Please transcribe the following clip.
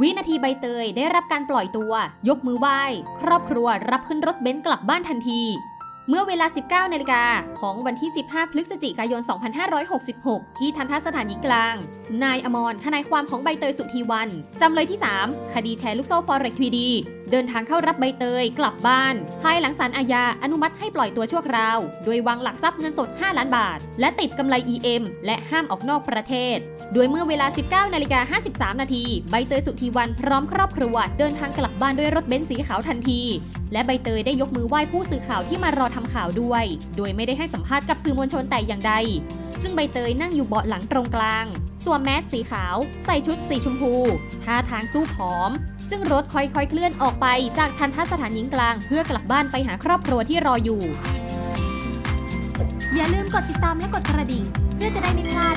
วินาทีใบเตยได้รับการปล่อยตัว ยกมือไหว้ ครอบครัวรับขึ้นรถเบนซ์กลับบ้านทันที เมื่อเวลา 19นาฬิกาของวันที่ 15 พฤศจิกายน 2566 ที่ทันทสถานหญิงกลาง นายอมรทนายความของใบเตยสุธีวัน จำเลยที่ 3 คดีแชร์ลูกโซ่ฟอเร็กทีดีเดินทางเข้ารับใบเตยกลับบ้าน ภายหลังศาลอาญาอนุมัติให้ปล่อยตัวชั่วคราว โดยวางหลักทรัพย์เงินสด 5 ล้านบาท และติดกำไร EM และห้ามออกนอกประเทศ โดยเมื่อเวลา 19นาฬิกา53 นาทีใบเตยสุธีวันพร้อมครอบครัวเดินทางกลับบ้านด้วยรถเบนซ์สีขาวทันที และใบเตยได้ยกมือไหว้ผู้สื่อข่าวที่มารอทำข่าวด้วย โดยไม่ได้ให้สัมภาษณ์กับสื่อมวลชนแต่อย่างใด ซึ่งใบเตยนั่งอยู่เบาะหลังตรงกลางสวมแมสสีขาว ใส่ชุดสีชมพู ท่าทางสู้ผอม ซึ่งรถค่อยๆ เคลื่อนออกไปจากทันทสถานหญิงกลาง เพื่อกลับบ้านไปหาครอบครัวที่รออยู่ อย่าลืมกดติดตามและกดกระดิ่ง เพื่อจะได้ไม่พลาด